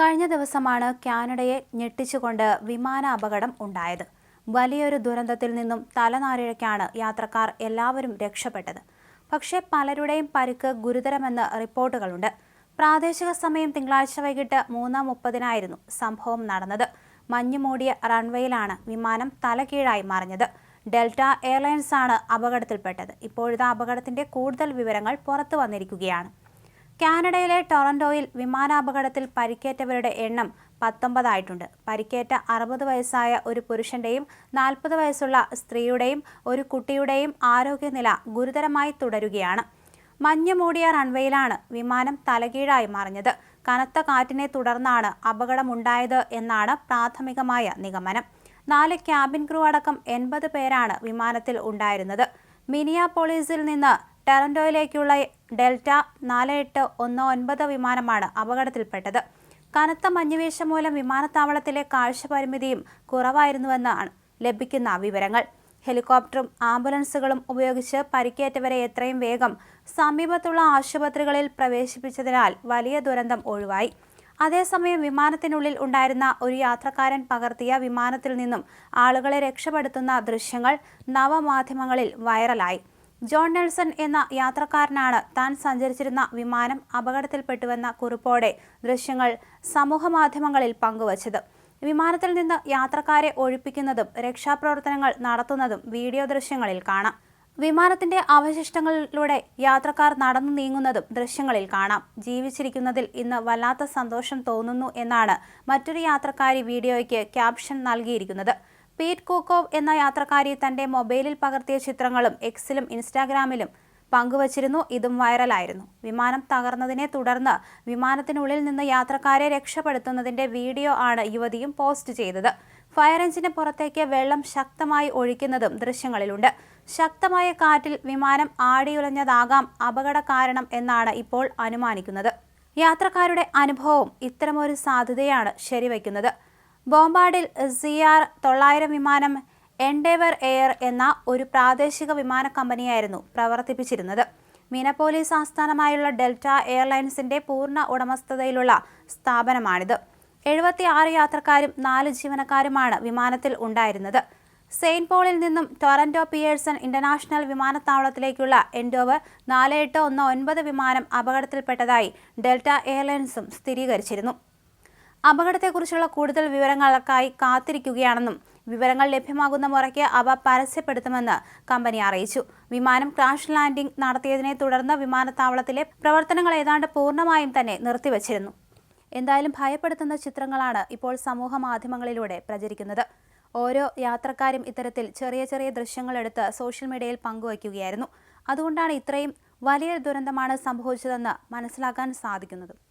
കഴിഞ്ഞ ദിവസമാണ് കാനഡയെ ഞെട്ടിച്ചുകൊണ്ട് വിമാന അപകടം ഉണ്ടായത്. വലിയൊരു ദുരന്തത്തിൽ നിന്നും തലനാരിഴയ്ക്കാണ് യാത്രക്കാർ എല്ലാവരും രക്ഷപ്പെട്ടത്. പക്ഷേ പലരുടെയും പരിക്ക് ഗുരുതരമെന്ന് റിപ്പോർട്ടുകളുണ്ട്. പ്രാദേശിക സമയം തിങ്കളാഴ്ച വൈകിട്ട് മൂന്ന് മുപ്പതിനായിരുന്നു സംഭവം നടന്നത്. മഞ്ഞുമൂടിയ റൺവേയിലാണ് വിമാനം തലകീഴായി മറിഞ്ഞത്. ഡെൽറ്റ എയർലൈൻസ് ആണ് അപകടത്തിൽപ്പെട്ടത്. ഇപ്പോഴത്തെ അപകടത്തിന്റെ കൂടുതൽ വിവരങ്ങൾ പുറത്തു വന്നിരിക്കുകയാണ്. കാനഡയിലെ ടൊറന്റോയിൽ വിമാനാപകടത്തിൽ പരിക്കേറ്റവരുടെ എണ്ണം പത്തൊമ്പതായിട്ടുണ്ട്. പരിക്കേറ്റ അറുപത് വയസ്സായ ഒരു പുരുഷന്റെയും നാൽപ്പത് വയസ്സുള്ള സ്ത്രീയുടെയും ഒരു കുട്ടിയുടെയും ആരോഗ്യനില ഗുരുതരമായി തുടരുകയാണ്. മഞ്ഞ മൂടിയ റൺവേയിലാണ് വിമാനം തലകീഴായി മറിഞ്ഞത്. കനത്ത കാറ്റിനെ തുടർന്നാണ് അപകടമുണ്ടായത് എന്നാണ് പ്രാഥമികമായ നിഗമനം. നാല് ക്യാബിൻ ക്രൂ അടക്കം എൺപത് പേരാണ് വിമാനത്തിൽ ഉണ്ടായിരുന്നത്. മിനിയാപോളീസിൽ നിന്ന് ടൊറന്റോയിലേക്കുള്ള ഡെൽറ്റ നാല് എട്ട് ഒന്ന് ഒൻപത് വിമാനമാണ് അപകടത്തിൽപ്പെട്ടത്. കനത്ത മഞ്ഞുവീഴ്ച മൂലം വിമാനത്താവളത്തിലെ കാഴ്ച പരിമിതിയും കുറവായിരുന്നുവെന്നാണ് ലഭിക്കുന്ന വിവരങ്ങൾ. ഹെലികോപ്റ്ററും ആംബുലൻസുകളും ഉപയോഗിച്ച് പരിക്കേറ്റവരെ എത്രയും വേഗം സമീപത്തുള്ള ആശുപത്രികളിൽ പ്രവേശിപ്പിച്ചതിനാൽ വലിയ ദുരന്തം ഒഴിവായി. അതേസമയം വിമാനത്തിനുള്ളിൽ ഉണ്ടായിരുന്ന ഒരു യാത്രക്കാരൻ പകർത്തിയ വിമാനത്തിൽ നിന്നും ആളുകളെ രക്ഷപ്പെടുത്തുന്ന ദൃശ്യങ്ങൾ നവമാധ്യമങ്ങളിൽ വൈറലായി. ജോൺ നെൽസൺ എന്ന യാത്രക്കാരനാണ് താൻ സഞ്ചരിച്ചിരുന്ന വിമാനം അപകടത്തിൽപ്പെട്ടുവെന്ന കുറിപ്പോടെ ദൃശ്യങ്ങൾ സമൂഹമാധ്യമങ്ങളിൽ പങ്കുവച്ചത്. വിമാനത്തിൽ നിന്ന് യാത്രക്കാരെ ഒഴിപ്പിക്കുന്നതും രക്ഷാപ്രവർത്തനങ്ങൾ നടത്തുന്നതും വീഡിയോ ദൃശ്യങ്ങളിൽ കാണാം. വിമാനത്തിന്റെ അവശിഷ്ടങ്ങളിലൂടെ യാത്രക്കാർ നടന്നു നീങ്ങുന്നതും ദൃശ്യങ്ങളിൽ കാണാം. ജീവിച്ചിരിക്കുന്നതിൽ ഇന്ന് വല്ലാത്ത സന്തോഷം തോന്നുന്നു എന്നാണ് മറ്റൊരു യാത്രക്കാരി വീഡിയോയ്ക്ക് ക്യാപ്ഷൻ നൽകിയിരിക്കുന്നത്. പീറ്റ് കൂക്കോവ് എന്ന യാത്രക്കാരി തന്റെ മൊബൈലിൽ പകർത്തിയ ചിത്രങ്ങളും എക്സിലും ഇൻസ്റ്റാഗ്രാമിലും പങ്കുവച്ചിരുന്നു. ഇതും വൈറലായിരുന്നു. വിമാനം തകർന്നതിനെ തുടർന്ന് വിമാനത്തിനുള്ളിൽ നിന്ന് യാത്രക്കാരെ രക്ഷപ്പെടുത്തുന്നതിന്റെ വീഡിയോ ആണ് യുവതിയും പോസ്റ്റ് ചെയ്തത്. ഫയർ എഞ്ചിന് പുറത്തേക്ക് വെള്ളം ശക്തമായി ഒഴിക്കുന്നതും ദൃശ്യങ്ങളിലുണ്ട്. ശക്തമായ കാറ്റിൽ വിമാനം ആടിയുലഞ്ഞതാകാം അപകട കാരണം എന്നാണ് ഇപ്പോൾ അനുമാനിക്കുന്നത്. യാത്രക്കാരുടെ അനുഭവവും ഇത്തരമൊരു സാധ്യതയാണ് ശരിവയ്ക്കുന്നത്. ബോംബാർഡിൽ സി ആർ തൊള്ളായിരം വിമാനം എൻഡേവർ എയർ എന്ന ഒരു പ്രാദേശിക വിമാന കമ്പനിയായിരുന്നു പ്രവർത്തിപ്പിച്ചിരുന്നത്. മീനപോലീസ് ആസ്ഥാനമായുള്ള ഡെൽറ്റ എയർലൈൻസിന്റെ പൂർണ ഉടമസ്ഥതയിലുള്ള സ്ഥാപനമാണിത്. എഴുപത്തി ആറ് യാത്രക്കാരും നാല് ജീവനക്കാരുമാണ് വിമാനത്തിൽ ഉണ്ടായിരുന്നത്. സെയിന്റ് പോളിൽ നിന്നും ടൊറന്റോ പിയേഴ്സൺ ഇന്റർനാഷണൽ വിമാനത്താവളത്തിലേക്കുള്ള എൻഡോവർ നാല് എട്ട് ഒന്ന് ഒൻപത് വിമാനം അപകടത്തിൽപ്പെട്ടതായി ഡെൽറ്റ എയർലൈൻസും സ്ഥിരീകരിച്ചിരുന്നു. അപകടത്തെക്കുറിച്ചുള്ള കൂടുതൽ വിവരങ്ങൾക്കായി കാത്തിരിക്കുകയാണെന്നും വിവരങ്ങൾ ലഭ്യമാകുന്ന മുറയ്ക്ക് അവ പരസ്യപ്പെടുത്തുമെന്ന് കമ്പനി അറിയിച്ചു. വിമാനം ക്രാഷ് ലാൻഡിംഗ് നടത്തിയതിനെ തുടർന്ന് വിമാനത്താവളത്തിലെ പ്രവർത്തനങ്ങൾ ഏതാണ്ട് പൂർണമായും തന്നെ നിർത്തിവച്ചിരുന്നു. എന്തായാലും ഭയപ്പെടുത്തുന്ന ചിത്രങ്ങളാണ് ഇപ്പോൾ സമൂഹ മാധ്യമങ്ങളിലൂടെ പ്രചരിക്കുന്നത്. ഓരോ യാത്രക്കാരും ഇത്തരത്തിൽ ചെറിയ ചെറിയ ദൃശ്യങ്ങൾ എടുത്ത് സോഷ്യൽ മീഡിയയിൽ പങ്കുവയ്ക്കുകയായിരുന്നു. അതുകൊണ്ടാണ് ഇത്രയും വലിയൊരു ദുരന്തമാണ് സംഭവിച്ചതെന്ന് മനസ്സിലാക്കാൻ സാധിക്കുന്നത്.